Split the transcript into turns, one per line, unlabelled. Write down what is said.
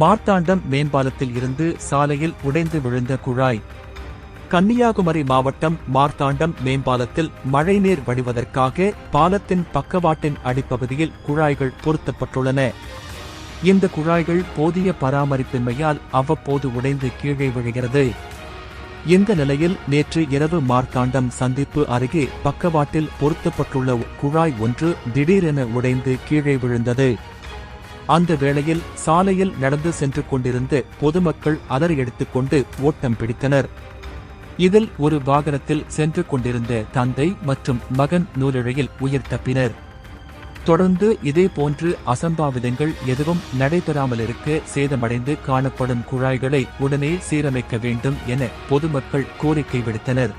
மார்த்தாண்டம் மேம்பாலத்தில் இருந்து சாலையில் உடைந்து விழுந்த குழாய். கன்னியாகுமரி மாவட்டம் மார்த்தாண்டம் மேம்பாலத்தில் மழைநீர் வடிவதற்காக பாலத்தின் பக்கவாட்டின் அடிப்பகுதியில் குழாய்கள் பொருத்தப்பட்டுள்ளன. இந்த குழாய்கள் போதிய பராமரிப்பின்மையால் அவ்வப்போது உடைந்து கீழே விழுகிறது. இந்த நிலையில் நேற்று இரவு மார்த்தாண்டம் சந்திப்பு அருகே பக்கவாட்டில் பொருத்தப்பட்டுள்ள குழாய் ஒன்று திடீரென உடைந்து கீழே விழுந்தது. அந்த வேளையில் சாலையில் நடந்து சென்று கொண்டிருந்த பொதுமக்கள் அதரை எடுத்துக்கொண்டு ஓட்டம் பிடித்தனர். இதில் ஒரு வாகனத்தில் சென்று கொண்டிருந்த தந்தை மற்றும் மகன் நூலிழையில் உயிர் தப்பினர். தொடர்ந்து இதேபோன்று அசம்பாவிதங்கள் எதுவும் நடைபெறாமல் இருக்க சேதமடைந்து காணப்படும் குழாய்களை உடனே சீரமைக்க வேண்டும் என பொதுமக்கள் கோரிக்கை விடுத்தனர்.